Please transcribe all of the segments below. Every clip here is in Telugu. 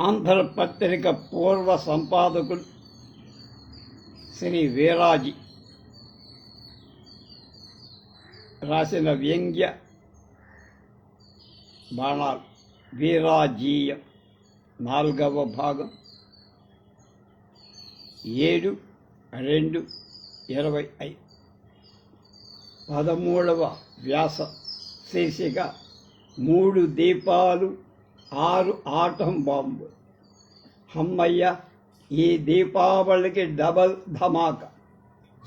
ఆంధ్రపత్రిక పూర్వ సంపాదకుడు శ్రీ వీరాజీ. రాసిన వ్యంగ్య బాణాలు. వీరాజీయ నాలుగవ భాగం. ఏడు రెండు ఇరవై ఐదు. పదమూడవ వ్యాస శీర్షిక. మూడు దీపాలు ఆరు ఆటం బాంబు. హమ్మయ్య ఈ దీపావళికి డబల్ ధమాక.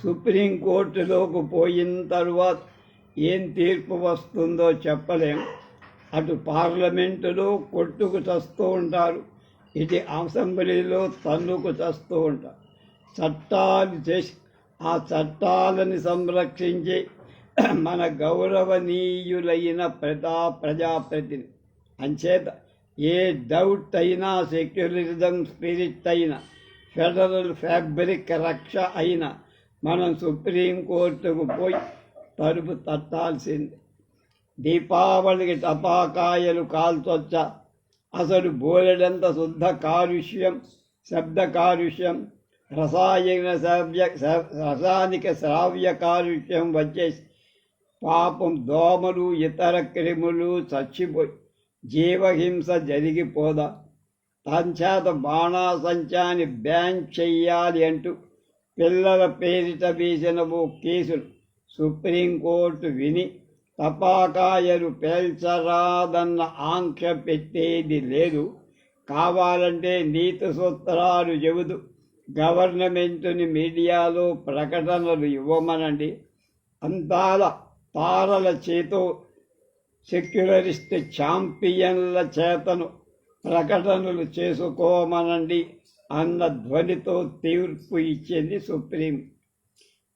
సుప్రీంకోర్టులోకి పోయిన తరువాత ఏం తీర్పు వస్తుందో చెప్పలేం. అటు పార్లమెంటులో కొట్టుకు చస్తూ ఉంటారు. ఇటు అసెంబ్లీలో తన్నుకు చస్తూ ఉంటారు. చట్టాలు చేసి ఆ చట్టాలని సంరక్షించి మన గౌరవనీయులైన ప్రజా ప్రజాప్రతిని అంచేత ఏ డౌట్ అయినా సెక్యులరిజం స్పిరిట్ అయినా ఫెడరల్ ఫ్యాబ్రిక్ రక్ష అయినా మనం సుప్రీంకోర్టుకు పోయి తలుపు తట్టాల్సింది. దీపావళికి టపాకాయలు కాల్చొచ్చా? అసలు బోలెడంత శుద్ధ కాలుష్యం శబ్ద కాలుష్యం రసాయన శ్రావ్య రసాయనిక శ్రావ్య కాలుష్యం వచ్చేసి పాపం దోమలు ఇతర క్రిములు చచ్చిపోయి జీవహింస జరిగిపోదా? తంచేత బాణాసంచాన్ని బ్యాన్ చెయ్యాలి అంటూ పిల్లల పేరిట వేసిన ఓ కేసులు సుప్రీంకోర్టు విని తపాకాయలు పేల్చరాదన్న ఆంక్ష పెట్టేది లేదు. కావాలంటే నీతి సూత్రాలు చెబుతూ గవర్నమెంటుని మీడియాలో ప్రకటనలు ఇవ్వమనండి. అంతాల తారల చేతో సెక్యులరిస్ట్ ఛాంపియన్ల చేతను ప్రకటనలు చేసుకోమనండి అన్న ధ్వనితో తీర్పు ఇచ్చింది సుప్రీం.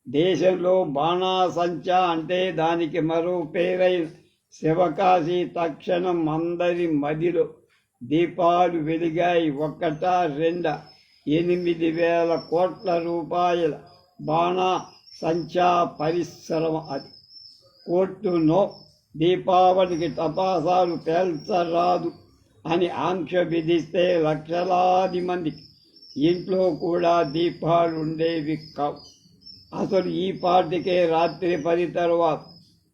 దేశంలో బాణాసంచా అంటే దానికి మరో పేరైన శివకాశి తక్షణం అందరి మదిలో దీపాలు వెలిగాయి. ఒక్కట రెండ ఎనిమిది వేల కోట్ల రూపాయల బాణా సంచా పరిశ్రమ అది. కోర్టునో దీపావళికి తపాసాలు పేల్చరాదు అని ఆంక్ష విధిస్తే లక్షలాది మందికి. ఇంట్లో కూడా దీపాలు ఉండేవి కావు. అసలు ఈ పాటికే రాత్రి పది తర్వాత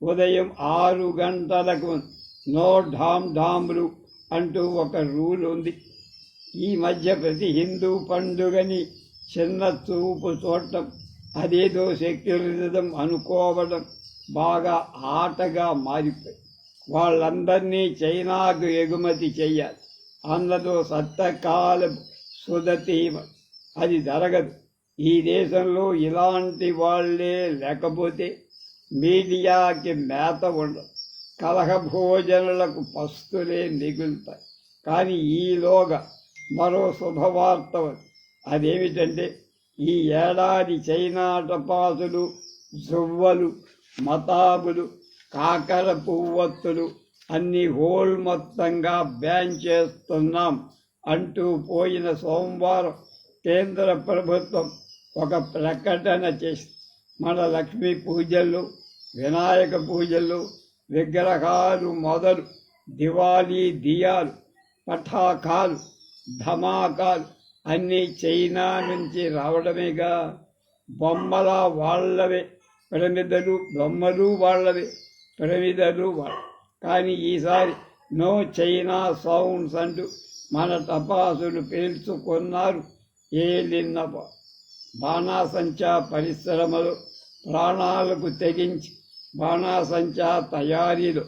ఉదయం ఆరు గంటలకు నో ఢామ్ ఢామ్లు అంటూ ఒక రూల్ ఉంది. ఈ మధ్య ప్రతి హిందూ పండుగని చిన్న చూపు చూడటం అదేదో సెక్యులరిజం అనుకోవడం బాగా ఆటగా మారిపోయి వాళ్ళందరినీ చైనాకు ఎగుమతి చెయ్యాలి. అందులో సత్తకాలం సుదతీమ అది జరగదు. ఈ దేశంలో ఇలాంటి వాళ్ళే లేకపోతే మీడియాకి మేత ఉండదు. కలహ భోజనులకు పస్తులే మిగులుతాయి. కానీ ఈలోగా మరో శుభవార్త అదేమిటంటే ఈ ఏడాది చైనా టపాసులు జువ్వలు మతాబులు కాకర పువ్వొత్తులు అన్ని హోల్ మొత్తంగా బ్యాన్ చేస్తున్నాం అంటూ పోయిన సోమవారం కేంద్ర ప్రభుత్వం ఒక ప్రకటన చేసి మన లక్ష్మీ పూజలు వినాయక పూజలు విగ్రహాలు మొదలు దివాళీ దియాలు పటాకాలు ధమాకాలు అన్నీ చైనా నుంచి రావడమేగా. బొమ్మల వాళ్ళవే పిరమిదలు బొమ్మలు వాళ్ళవి పిరమిదలు వాళ్ళ. కానీ ఈసారి నో చైనా సౌండ్స్ అంటూ మన టపాసులు పేల్చుకున్నారు. ఏలిన్న బాణాసంచా పరిశ్రమలు ప్రాణాలకు తెగించి బాణాసంచా తయారీలో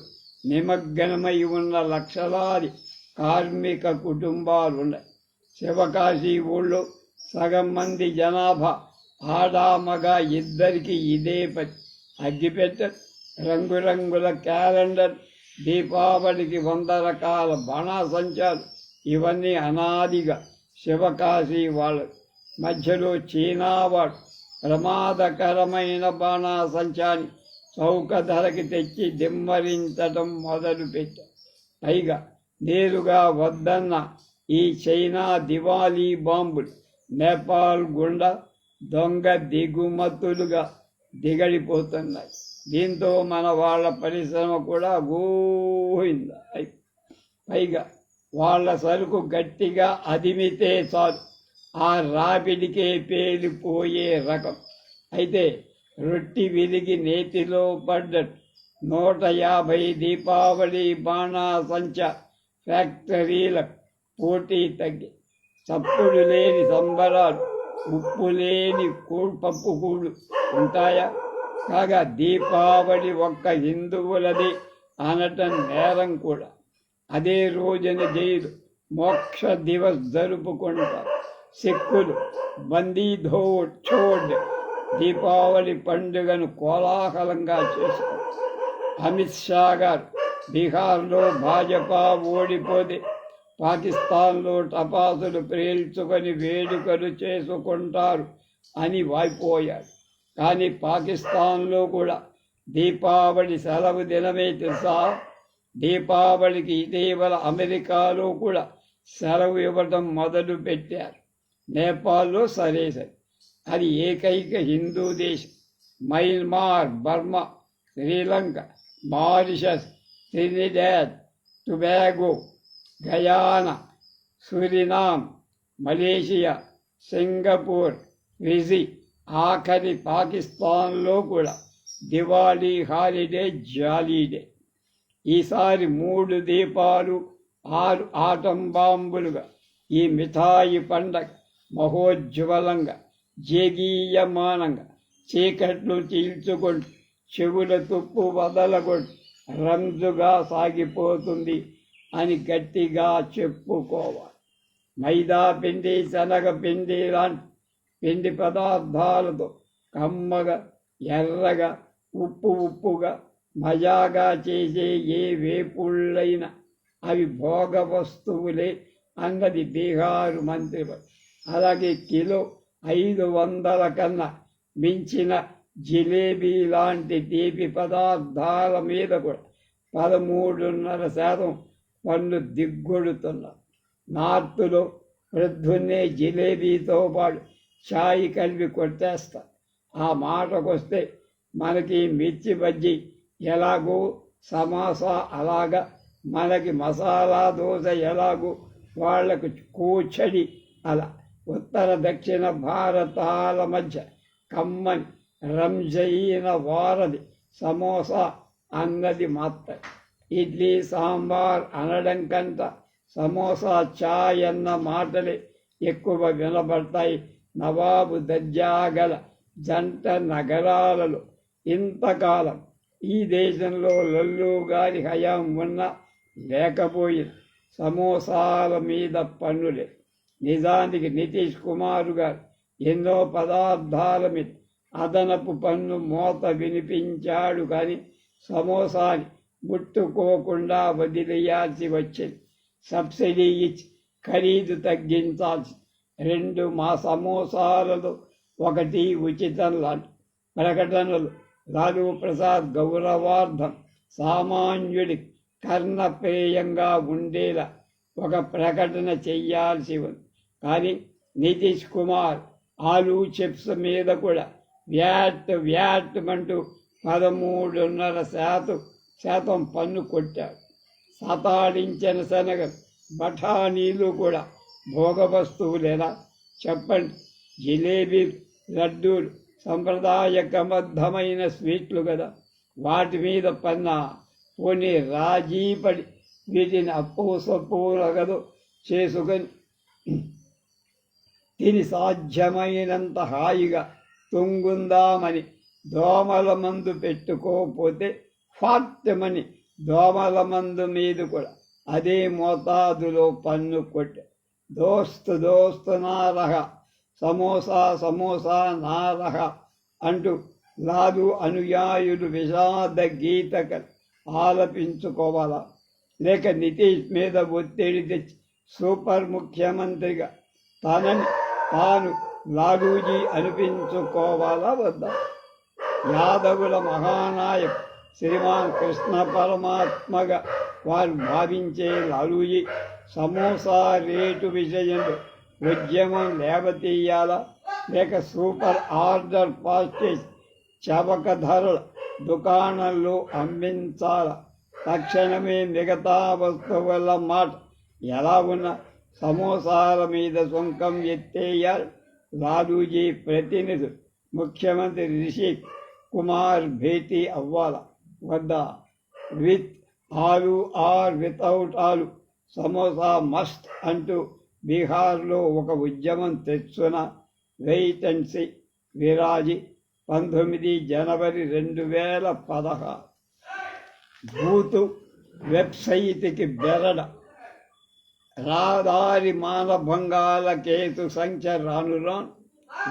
నిమగ్నమై ఉన్న లక్షలాది కార్మిక కుటుంబాలు ఉన్నాయి శివకాశి ఊళ్ళో సగం మంది జనాభా ఆడామగ ఇద్దరికి ఇదే పని అగ్గిపెట్ట రంగురంగుల క్యాలెండర్ దీపావళికి వంద రకాల బాణాసంచాలు. ఇవన్నీ అనాదిగా శివకాశి వాళ్ళు మధ్యలో చీనావాడు. ప్రమాదకరమైన బాణాసంచాన్ని చౌక ధరకి తెచ్చి దిమ్మరించటం మొదలుపెట్టారు పైగా నేరుగా వద్దన్న ఈ చైనా దివాళీ బాంబులు నేపాల్ గుండా దొంగ దిగుమతులుగా దిగడిపోతున్నాయి. దీంతో మన వాళ్ళ పరిశ్రమ కూడా గోయింద పైగా వాళ్ళ సరుకు గట్టిగా అదిమితే చాలు. ఆ రాపిడికే పేలిపోయే రకం. అయితే రొట్టి విరిగి నేతిలో పడ్డట్టు. నూట యాభై దీపావళి బాణాసంచ ఫ్యాక్టరీల పోటీ తగ్గి. చప్పుడు లేని సంబరాలు. ఉప్పు లేని పప్పు కూడు ఉంటాయా? కాగా దీపావళి ఒక్క హిందువులది అనటం నేరం కూడా. అదే రోజున జైలు మోక్ష దివస్ జరుపుకుంటారు. సిక్కులు బందీధో చోడ్ దీపావళి పండుగను కోలాహలంగా చేసుకుంటారు. అమిత్ షా గారు బీహార్లో భాజపా ఓడిపోతే పాకిస్తాన్లో టపాసులు పేల్చుకొని వేడుకలు చేసుకుంటారు అని వాయిపోయారు కానీ పాకిస్తాన్లో కూడా దీపావళి సెలవు దినమే తెలుసా? దీపావళికి ఇటీవల అమెరికాలో కూడా సెలవు ఇవ్వడం మొదలు పెట్టారు. నేపాల్లో సరే సరే అది ఏకైక హిందూ దేశం. Myanmar Burma Sri Lanka Mauritius Trinidad Tobago Guyana Suriname Malaysia Singapore Fiji ఆఖరి పాకిస్తాన్లో కూడా దివాళీ హాలిడే జాలీడే. ఈసారి మూడు దీపాలు ఆరు ఆటం బాంబులుగా ఈ మిఠాయి పండగ మహోజ్వలంగా జేగీయమానంగా చీకట్లు చీల్చుకుంటూ చెవుల తుప్పు వదలగొట్టు రంజుగా సాగిపోతుంది. అని గట్టిగా చెప్పుకోవాలి. మైదా పిండి శనగ పిండి లాంటి పిండి పదార్థాలతో కమ్మగా ఎర్రగా ఉప్పు ఉప్పుగా మజాగా చేసే ఏ వేపుళ్ళైనా అవి భోగ వస్తువులే అన్నది బీహారు మంత్రి అలాగే కిలో ఐదు వందల కన్నా మించిన జిలేబీ లాంటి తీపి పదార్థాల మీద కూడా పదమూడున్నర శాతం పన్ను దిగ్గొడుతున్న. నార్త్లో వృద్ధున్నే జిలేబీతో పాటు ఛాయ్ కలిపి కొట్టేస్తా. ఆ మాటకొస్తే మనకి మిర్చి బజ్జి ఎలాగో సమోసా అలాగా మనకి మసాలా దోశ ఎలాగో వాళ్ళకు కూచడి అలా. ఉత్తర దక్షిణ భారతాల మధ్య కమ్మని రంజయిన వారది సమోసా అన్నది మాత్రం ఇడ్లీ సాంబార్ అనడం కంట సమోసా చాయ్ అన్న మాటలే ఎక్కువ వినబడతాయి. నవాబు దర్జాగల జంట నగరాలలో ఇంతకాలం ఈ దేశంలో లల్లు గారి హయాం ఉన్న లేకపోయిన సమోసాల మీద పన్నులే. నిజానికి నితీష్ కుమార్ గారు ఎన్నో పదార్థాల మీద అదనపు పన్ను మోత వినిపించాడు కానీ సమోసాని ముట్టుకోకుండా వదిలేయాల్సి వచ్చింది. సబ్సిడీ ఇచ్చి ఖరీదు తగ్గించాల్సి రెండు మా సమోసాలలో ఒకటి ఉచితం లాంటి ప్రకటనలు. లాలూ ప్రసాద్ గౌరవార్థం సామాన్యుడి కర్ణప్రేయంగా ఉండేలా ఒక ప్రకటన చెయ్యాల్సి ఉంది. కానీ నితీష్ కుమార్ ఆలూ చిప్స్ మీద కూడా వ్యాట్ వ్యాట్ అంటూ పదమూడున్నర శాతం శాతం పన్ను కొట్టాడు. సతాడించిన శనగ బఠానీలు కూడా భోగవస్తువు లేదా చెప్పండి. జిలేబీ లడ్డూలు సంప్రదాయకబద్ధమైన స్వీట్లు కదా. వాటి మీద పన్నా పోనీ రాజీపడి వీటిని అప్పు సప్పులగదు చేసుకొని తిని సాధ్యమైనంత హాయిగా తుంగుందామని దోమల మందు పెట్టుకోకపోతే ఫాత్యమని దోమల మందు మీద కూడా అదే మోతాదులో పన్ను కొట్ట. దోస్తు దోస్తు నారహ సమోసా సమోసా నారహ అంటూ లాదు అనుయాయులు విషాద గీతక ఆలపించుకోవాలా. లేక నితీష్ మీద ఒత్తిడి తెచ్చి సూపర్ ముఖ్యమంత్రిగా తనని తాను లాలూజీ అనిపించుకోవాలా వద్దా. యాదవుల మహానాయక్ శ్రీమాన్ కృష్ణ పరమాత్మగా వారు భావించే లాలూజీ సమోసా రేటు విషయంలో ఉద్యమం లేవతీయాలా లేక సూపర్ ఆర్డర్ పాస్టేజ్ చవక ధరల దుకాణంలో అమ్మించాలా. తక్షణమే మిగతా వస్తువుల మాట ఎలా ఉన్న సమోసాల మీద సుంకం ఎత్తేయాలి. లాలూజీ ప్రతినిధి ముఖ్యమంత్రి రిషి కుమార్ భేటీ అవ్వాల. వద్ద విత్ ఆలు ఆర్ వితౌట్ ఆలు. సమోసా మస్ట్ అంటూ బీహార్లో ఒక ఉద్యమం తెచ్చున వెయిట్ అండ్ సి విరాజి పంతొమ్మిది జనవరి రెండు వేల పదహారు బూతు వెబ్సైట్కి బెరడ. రహదారి మానభంగాల కేసు సంఖ్య రాను రాను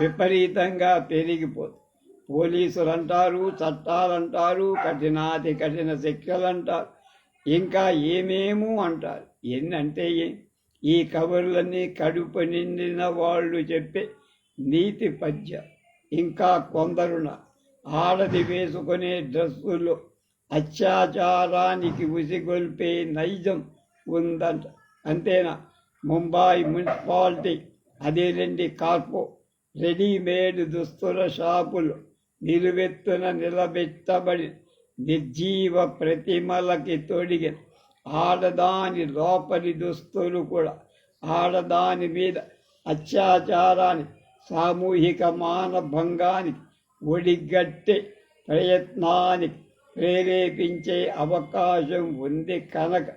విపరీతంగా పెరిగిపోతుంది పోలీసులు అంటారు చట్టాలంటారు కఠినాతి కఠిన శిక్షలు అంటారు ఇంకా ఏమేమో అంటారు. ఎన్నంటే ఈ కబుర్లన్నీ కడుపు నిండిన వాళ్ళు చెప్పే నీతి పద్య. ఇంకా కొందరున ఆడది వేసుకునే డ్రెస్సుల్లో అత్యాచారానికి ఉసిగొల్పే నైజం ఉందంట. అంతేనా? ముంబాయి మున్సిపాలిటీ అదేనండి కార్పో రెడీమేడ్ దుస్తుల షాపులు నిలువెత్తున నిలబెట్టబడి నిర్జీవ ప్రతిమలకి తొడిగి ఆడదాని లోపలి దుస్తులు కూడా ఆడదాని మీద అత్యాచారాన్ని సామూహిక మానభంగానికి ఒడిగట్టే ప్రయత్నానికి ప్రేరేపించే అవకాశం ఉంది కనుక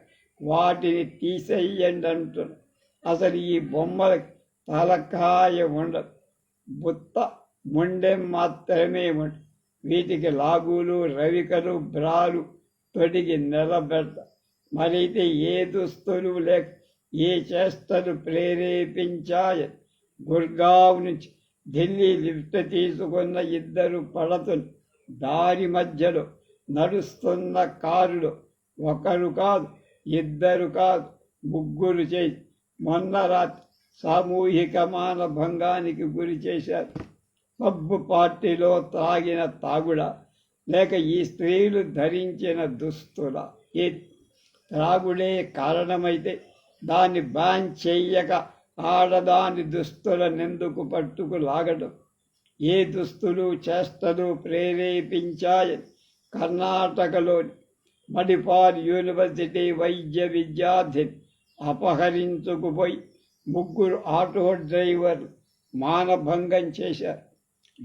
వాటిని తీసేయండి అంటున్నా అసలు ఈ బొమ్మలకి తలకాయ ఉండదు. బుత్త ముండెం మాత్రమే వీటికి లాగులు రవికలు బ్రాలు తొడిగి నిలబెట్ట మరైతే ఏ దుస్తులు లేక ఏ చేష్టలు ప్రేరేపించాయ? గుర్గావ్ నుంచి ఢిల్లీ లిఫ్ట్ తీసుకున్న ఇద్దరు పడతులు దారి మధ్యలో నడుస్తున్న కారులో ఒకరు కాదు ఇద్దరు కాదు ముగ్గురు చేసి మొన్న రాత్రి సామూహిక మానభంగానికి గురి చేశారు. పబ్బు పార్టీలో తాగిన తాగుడ లేక ఈ స్త్రీలు ధరించిన దుస్తుల. ఈ త్రాగుడే కారణమైతే దాన్ని బ్యాన్ చెయ్యక ఆడదాని దుస్తులనెందుకు పట్టుకు లాగడం. ఏ దుస్తులు చేష్టలు ప్రేరేపించాయి కర్ణాటకలోని మణిపాల్ యూనివర్సిటీ వైద్య విద్యార్థిని అపహరించుకుపోయి ముగ్గురు ఆటో డ్రైవర్ మానభంగం చేశారు.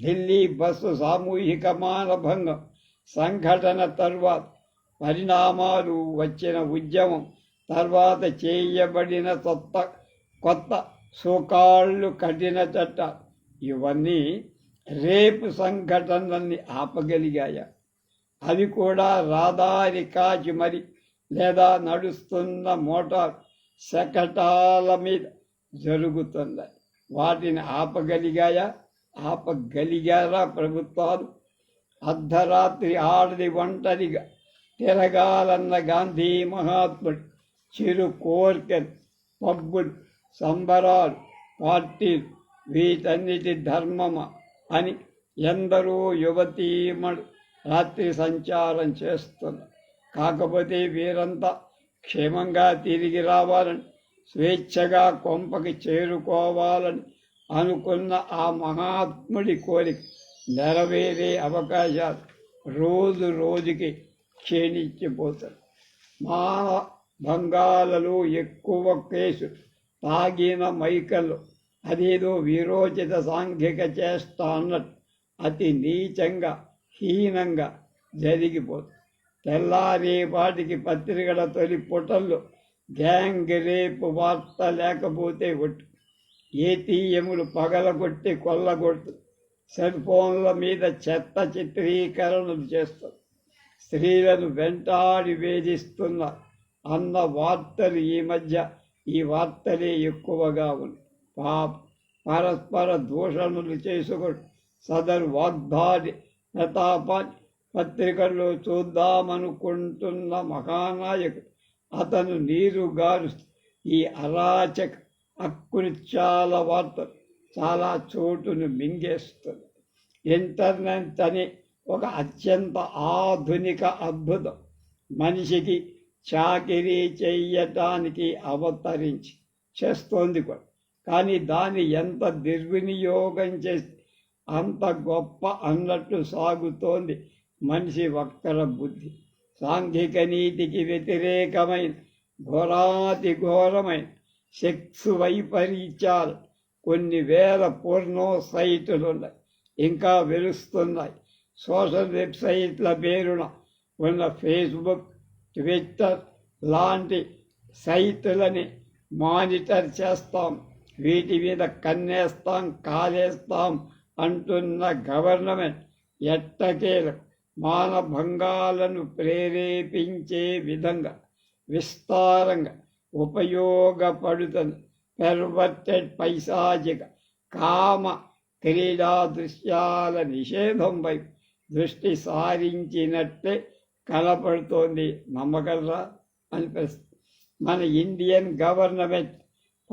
ఢిల్లీ బస్సు సామూహిక మానభంగం. సంఘటన తర్వాత పరిణామాలు వచ్చిన ఉద్యమం. తర్వాత చేయబడిన కొత్త కొత్త సుకాళ్ళు కఠిన చట్ట. ఇవన్నీ రేపు సంఘటనల్ని ఆపగలిగాయా? అవి కూడా రాదారి కాచి మరి లేదా నడుస్తున్న మోటార్ శకటాల మీద జరుగుతున్నాయి. వాటిని ఆపగలిగాయా? ఆపగలిగారా ప్రభుత్వాలు? అర్ధరాత్రి ఆడది ఒంటరిగా తిరగాలన్న గాంధీ మహాత్ముడు చిరు కోరికలు పబ్బులు సంబరాలు పార్టీలు వీటన్నిటి ధర్మమా అని ఎందరో యువతీమడు రాత్రి సంచారం చేస్తున్నారు. కాకపోతే వీరంతా క్షేమంగా తిరిగి రావాలని స్వేచ్ఛగా కొంపకి చేరుకోవాలని అనుకున్న ఆ మహాత్ముడి కోరిక నెరవేరే అవకాశాలు రోజు రోజుకి క్షీణించిపోతాయి. మాన బంగాలలో ఎక్కువ కేసు తాగిన మైకలు అదేదో విరోచిత సాంఘిక చేస్తా అన్నట్టు అతి నీచంగా హీనంగా జరిగిపోతుంది తెల్లారేపాటికి పత్రికల తొలి పుటల్లో గ్యాంగ్ రేపు వార్త లేకపోతే ఒట్టు. ఏటీఎములు పగలగొట్టి కొల్లగొట్టు. సెల్ ఫోన్ల మీద చెత్త చిత్రీకరణలు చేస్తుంది స్త్రీలను వెంటాడి వేధిస్తున్న అన్న వార్తలు ఈ మధ్య ఈ వార్తలే ఎక్కువగా ఉంది పాప పరస్పర దూషణలు చేసుకొని సదరు వాగ్దాడి ప్రతాపాన్ని పత్రికల్లో చూద్దామనుకుంటున్న మహానాయకుడు అతను నీరు గారు ఈ అరాచక హక్కును చాలా వార్త చాలా చోటును మింగేస్తుంది ఇంటర్నెట్ అని ఒక అత్యంత ఆధునిక అద్భుతం. మనిషికి చాకిరీ చెయ్యటానికి అవతరించి చేస్తోంది కూడా. కానీ దాన్ని ఎంత దుర్వినియోగం చేసి అంత గొప్ప అన్నట్టు సాగుతోంది మనిషి వక్ర బుద్ధి. సాంఘిక నీతికి వ్యతిరేకమైన ఘోరాతి ఘోరమైన సెక్స్ వైపరీత్యాలు కొన్ని వేల పూర్ణో సైట్లు ఉన్నాయి ఇంకా వెలుస్తున్నాయి. సోషల్ వెబ్సైట్ల పేరున ఉన్న ఫేస్బుక్ ట్విట్టర్ లాంటి సైట్లని మానిటర్ చేస్తాం. వీటి మీద కన్నేస్తాం కాలేస్తాం అంటున్న గవర్నమెంట్ ఎట్టకేలు మానభంగాలను ప్రేరేపించే విధంగా విస్తారంగా ఉపయోగపడుతుంది. పెర్వర్టెడ్ పైశాచిక కామ క్రీడా దృశ్యాల నిషేధం వైపు దృష్టి సారించినట్టే కనపడుతోంది. నమ్మగలరా? అనిపిస్తుంది. మన ఇండియన్ గవర్నమెంట్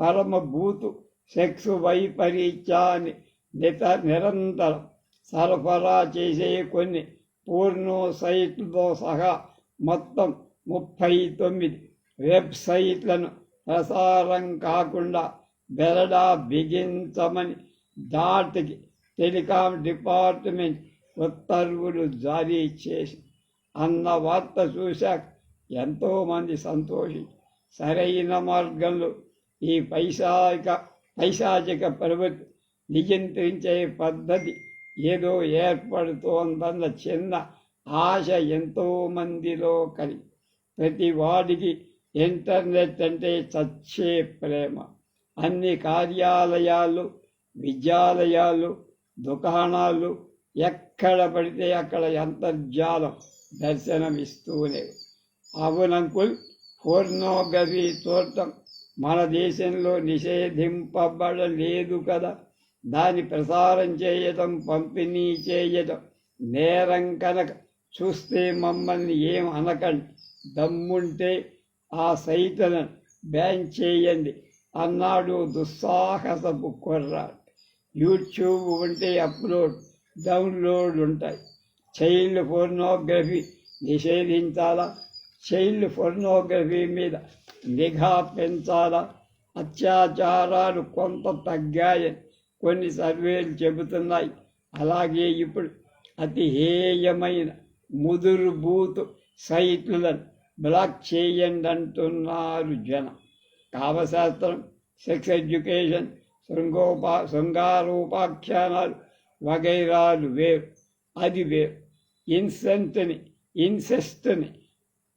పరమభూతు సెక్స్ వైపరీత్యాన్ని నిత నిరంతరం సరఫరా చేసే కొన్ని పూర్ణో సైట్లతో సహా మొత్తం ముప్పై తొమ్మిది వెబ్సైట్లను ప్రసారం కాకుండా బెరడా బిగించమని దాటికి టెలికాం డిపార్ట్మెంట్ ఉత్తర్వులు జారీ చేసి అన్న వార్త చూశాక ఎంతోమంది సంతోషి సరైన మార్గంలో ఈ పైశాచిక పైశాచిక ప్రవృత్తి నియంత్రించే పద్ధతి ఏదో ఏర్పడుతోందన్న చిన్న ఆశ ఎంతోమందిలో కలిగి ప్రతి వాడికి ఇంటర్నెట్ అంటే చచ్చే ప్రేమ. అన్ని కార్యాలయాలు విద్యాలయాలు దుకాణాలు ఎక్కడ పడితే అక్కడ అంతర్జాలం దర్శనమిస్తూనే అవునంకుల్ ఫోర్నోగ్రఫీ చూడటం మన దేశంలో నిషేధింపబడలేదు కదా. దాన్ని ప్రసారం చేయటం పంపిణీ చేయటం నేరం కనుక చూస్తే మమ్మల్ని ఏం అనకండి. దమ్ముంటే ఆ సైట్లను బ్యాన్ చేయండి. అన్నాడు దుస్సాహసపు కుర్రాడు. యూట్యూబ్ ఉంటే అప్లోడ్ డౌన్లోడ్ ఉంటాయి. చైల్డ్ ఫోర్నోగ్రఫీ నిషేధించాలా? చైల్డ్ ఫోర్నోగ్రఫీ మీద నిఘా పెంచాలా? అత్యాచారాలు కొంత తగ్గాయని కొన్ని సర్వేలు చెబుతున్నాయి. అలాగే ఇప్పుడు అతి హేయమైన ముదురు బూతు సైట్లను బ్లాక్ చేయండి అంటున్నారు జనం. కామశాస్త్రం సెక్స్ ఎడ్యుకేషన్ శృంగోపా శృంగారోపాఖ్యానాలు వగైరాలు వేరు. అది వేరు. ఇన్సెంట్ని ఇన్సెస్ట్ని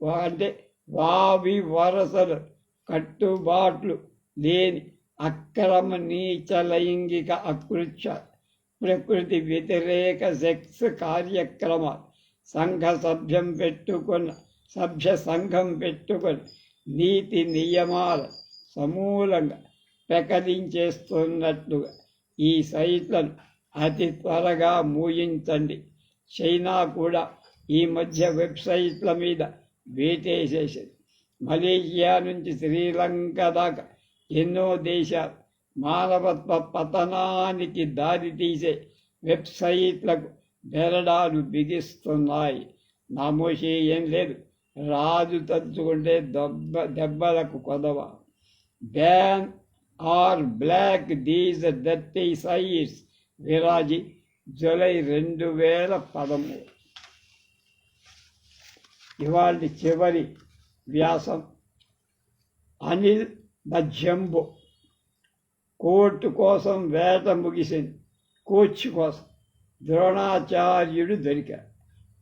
అంటే వావి వరసలు కట్టుబాట్లు లేని అక్రమ నీచ లైంగిక అకృత్య ప్రకృతి వ్యతిరేక సెక్స్ కార్యక్రమాలు సంఘ సభ్యం పెట్టుకున్న సభ్య సంఘం పెట్టుకొని నీతి నియమాల సమూలంగా ప్రకటించేస్తున్నట్లుగా ఈ సైట్లను అతి త్వరగా మూయించండి. చైనా కూడా ఈ మధ్య వెబ్సైట్ల మీద వేటేసేసింది. మలేషియా నుంచి శ్రీలంక దాకా ఎన్నో దేశాలు మానవత్వ పతనానికి దారితీసే వెబ్సైట్లకు బెరడాలు బిగిస్తున్నాయి. నామోషి ఏం లేదు. రాజు తలుచుకుంటే దెబ్బ దెబ్బలకు కొదవ. Ban or block these dirty size విరాజి జూలై రెండు వేల పదమూడు. ఇవాళ చివరి వ్యాసం. అనిల్ మధ్యంబు. కోర్టు కోసం వేట ముగిసింది. కోచ్ కోసం. ద్రోణాచార్యుడు దొరికాడు.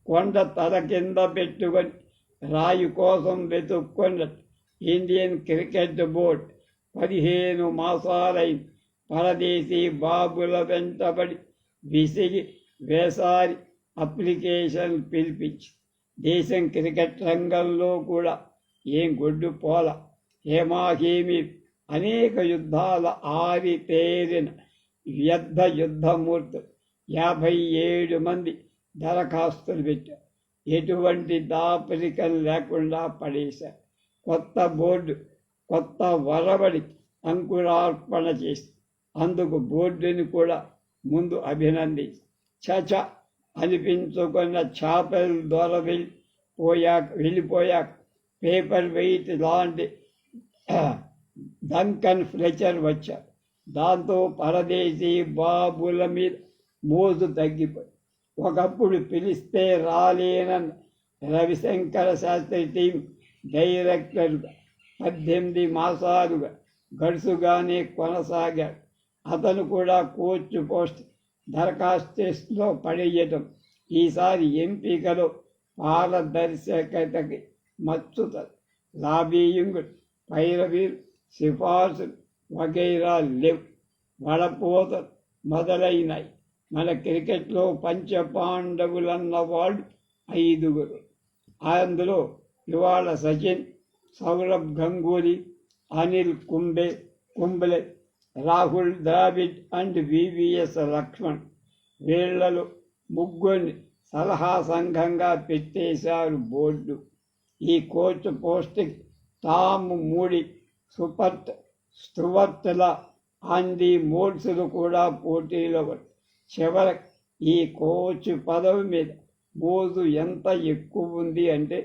కొండ తల కింద పెట్టుకొని రాయి కోసం వెతుక్కున్న ఇండియన్ క్రికెట్ బోర్డ్ పదిహేను మాసాలై పరదేశీ బాబుల వెంటబడి విసిగి వేసారి అప్లికేషన్ పిలిపించి దేశం క్రికెట్ రంగంలో కూడా ఏం గొడ్డు పోల హేమాహేమి అనేక యుద్ధాల ఆరి తేరిన వ్యర్థ యుద్ధమూర్తులు యాభై ఏడు మంది దరఖాస్తులు పెట్టారు. ఎటువంటి దాపరికం లేకుండా పడేశారు కొత్త బోర్డు కొత్త వరబడి అంకురార్పణ చేసి అందుకు బోర్డుని కూడా ముందు అభినందించి చచ అనిపించుకున్న చేపలు ద్వారా వెళ్ళి పోయాక వెళ్ళిపోయాక పేపర్ వెయిట్ లాంటి డంకన్ ఫ్లెచర్ వచ్చారు దాంతో పరదేశీ బాబుల మీద మోజు తగ్గిపోయి ఒకప్పుడు పిలిస్తే రాలేనన్న రవిశంకర శాస్త్రి టీం డైరెక్టర్గా పద్దెనిమిది మాసాలుగా గడుసుగానే కొనసాగాడు అతను కూడా కోచ్ పోస్ట్ దరఖాస్తులో పడేయటం. ఈసారి ఎంపికలో పారదర్శకతకి మచ్చుత లాబీయింగ్ పైరవీర్ సిఫార్సు వగైరా లెవ్. వడపోత మొదలైనాయి మన క్రికెట్లో పంచపాండవులన్న వాళ్ళు ఐదుగురు. అందులో ఇవాళ సచిన్ సౌరభ్ గంగూలీ అనిల్ కుంబే కుంబ్లే రాహుల్ ద్రావిడ్ అండ్ వివిఎస్ లక్ష్మణ్ వీళ్ళలో ముగ్గురిని సలహా సంఘంగా పెట్టేశారు బోర్డు. ఈ కోచ్ పోస్ట్కి టామ్ మూడి సుపర్త్ స్టువర్ట్ల ఆండీ మోడ్స్లు కూడా పోటీలో చివర ఈ కోచ్ పదవి మీద మోజు ఎంత ఎక్కువ ఉంది అంటే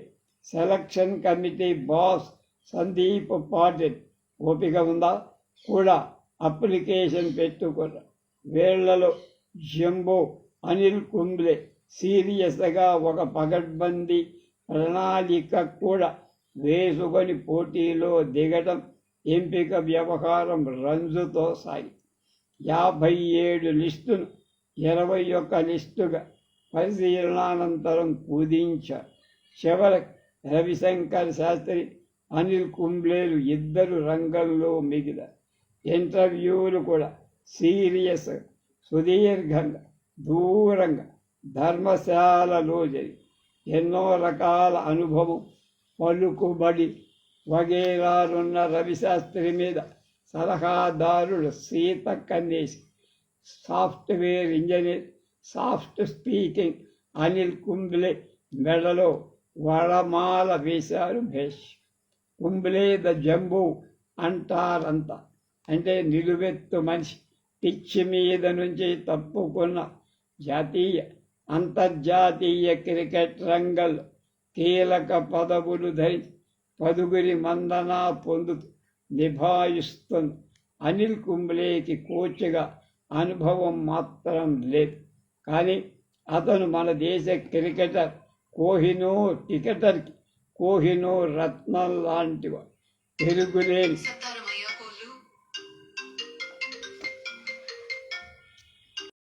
selection committee boss Sandeep Patil. ఓపిక ఉందా? కూడా అప్లికేషన్ పెట్టుకున్న వేళ్ళలో జంబో అనిల్ కుంబ్లే సీరియస్గా ఒక పగడ్బందీ ప్రణాళిక కూడా వేసుకొని పోటీలో దిగటం ఎంపిక వ్యవహారం రంజుతో సాగి యాభై ఏడు లిస్టును ఇరవై ఒక్క లిస్టుగా పరిశీలనానంతరం కుదించారు చివరికి రవిశంకర్ శాస్త్రి అనిల్ కుంబ్లేలు ఇద్దరు రంగంలో మిగిలారు ఇంటర్వ్యూలు కూడా సీరియస్ సుదీర్ఘంగా దూరంగా ధర్మశాలలో జరిగి ఎన్నో రకాల అనుభవం పలుకుబడి వగేరాలున్న రవిశాస్త్రి మీద సలహాదారుడు సీత కన్నేసి software engineer soft speaking Anil Kumble మెడలో వడమాల వేశారు భేష్ కుంబ్లే ద జంబు అంటారంతా అంటే నిలువెత్తు మనిషి పిచ్చి మీద నుంచి తప్పుకున్న జాతీయ అంతర్జాతీయ క్రికెట్ రంగంలో కీలక పదవులు ధరించి పదుగురి మందన పొందుతూ నిభాయిస్తుంది అనిల్ కుంబ్లేకి కోచ్గా అనుభవం మాత్రం లేదు. కానీ అతను మన దేశ క్రికెటర్ కోహినో క్రికెటర్ కోహినో రత్నం లాంటివాడు. తెలుగులేని